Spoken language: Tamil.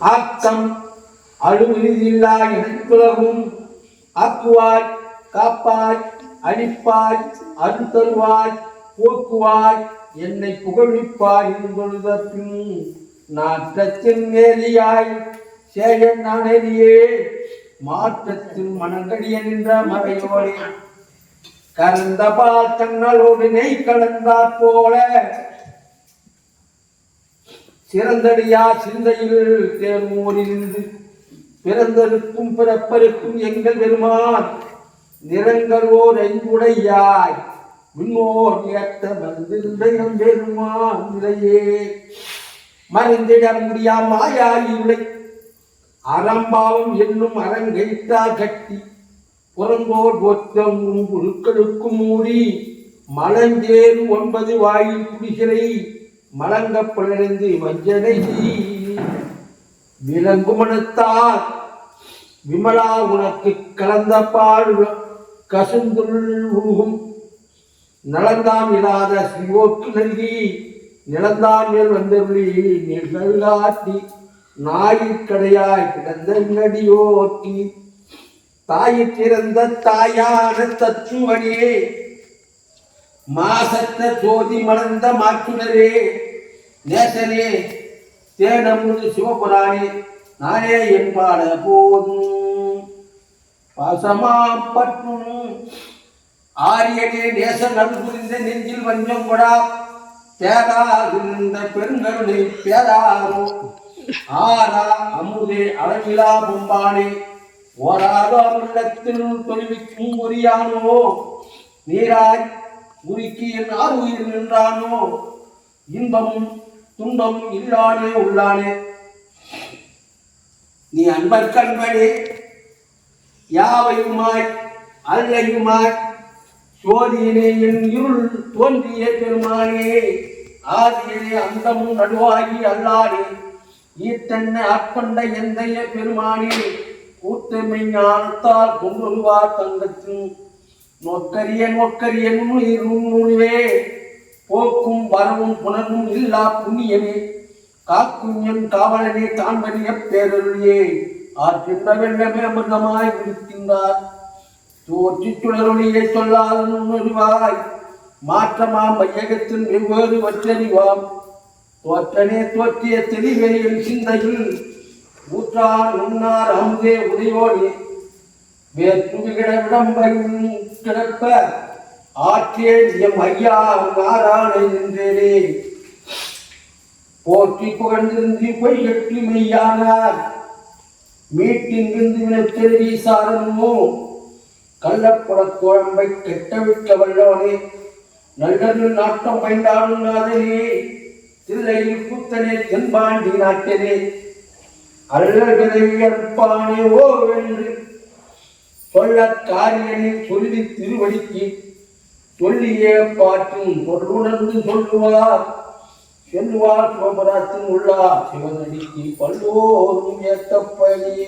ஆக்கம் அழுவில்லா எனக்குலகும் ஆக்குவாய் காப்பாய் அழிப்பாய் அருள் தருவாய் போக்குவாய் என்னை புகழ்விப்பாய் என்பொழுதற்கும் நாற்றத்தின் நேரியாய் சேயன் நானேரியே மாற்றத்தின் மனங்கடிய நின்ற மறையோரே கரந்த பால் தங்களோடு நெய் கலந்தாற் போல. சிறந்தடியா சிந்தையில் தேர்மோரிலிருந்து பிறந்தருக்கும் பிறப்பருக்கும் எங்கள் பெருமான் நிறங்களோர் ஐந்துடையாய் முன்னோர் ஏற்ற மருந்திருந்த பெருமான் நிலையே. மருந்திட முடியா மாயாயுளை அறம்பாவம் என்னும் அரங்கைத்தா கட்டி. புறம்போர் பொத்தமும் புழுக்களுக்கும் மூடி மலஞ்சேறு ஒன்பது வாயில் குடிகளை மலங்க பிளந்து வஞ்சனை விலங்குமனத்தார் விமலா உனக்கு கலந்த பால் கசுந்துள் உருகும் நலந்தான் இல்லாத சிவோக்கு நல்கி நிலந்தான் மேல் வந்தருளி நிகழ்காட்டி நாயிற்கடையாய் கிடந்த நடியோட்டி தாயிற்றிறந்த தாயான தத்துவடியே மாசத்த ஜோதி மலர்ந்த மாற்றுனரே நேசனே தேனமுது சிவபுராணே நானே என்பாட போதும். பாசமா பற்றும். ஆரியனே நேச நடுபுரிந்த நெஞ்சில் வஞ்சம் கொடா பேராகிருந்த பெருங்கருணை பேராரோ. ஆரா அமுதே அளவிலா பொம்பானே ஓராதோ உள்ளத்தில் தொழிலுக்கும் பொறியானோ. நீராய் உருக்கி என் ஆறுயிர் நின்றானோ? இன்பமும் துன்பமும் இல்லானே உள்ளானே. நீ அன்பர் கண்பனே யாவையுமாய் அல்லையுமாய் சோதியிலே என் இருள் தோன்றிய பெருமானே ஆதியிலே அந்தமும் நடுவாகி அல்லாடே ஈத்தன்ன அற்பண்ட எந்தைய பெருமானே கூட்டமை ஞானத்தால் கொண்டுருவார் தங்கத்தின் நொக்கரியன் நோக்கரிய நுண்ணுயிர் நுண்ணுருவே போக்கும் வரவும் புனரும் இல்லா புண்ணியமே. காக்கும் என் காவலனே காண்பனிய பேரருளியே. ஆற்றின்ற வெள்ளமே அமிர்தமாய் விடுக்கின்றார் தோற்றி சுடரொளியை சொல்லாத நுண்ணுருவாய் மாற்றமாம் மையகத்தின் வெவ்வேறு வற்றறிவாம். தோற்றனே தோற்றிய தெளிவெளியின் சிந்தையில். ஊற்றார் உண்ணார் அமுதே உதயோனே வேற்றுமிகிட விடம்பையும் கிடப்ப ஆற்றே ஐயா நாராயண போற்றி புகழ்ந்திருந்து பொய் எட்டு மெய்யானார். மீட்டிங்கிருந்து வினத்தெழுதி சாரணுமோ கள்ளப்புறக் குழம்பை கெட்டவிக்க வல்லவனே. நல்லது நாட்டம் பயந்தாடும் நாதனே. தில்லையில் கூத்தனே தென்பாண்டி நாட்டினே அல்லல்களை அற்பானே ஓ என்று சொல்ல சொல்லி திருவடிக்கு சொல்லியே பாற்றும் பொருளுணர்ந்து சொல்லுவார். செல்வார் சிவபுராத்தின் உள்ளார். சிவனடிக்கு பல்லோரும் ஏத்தப்படி.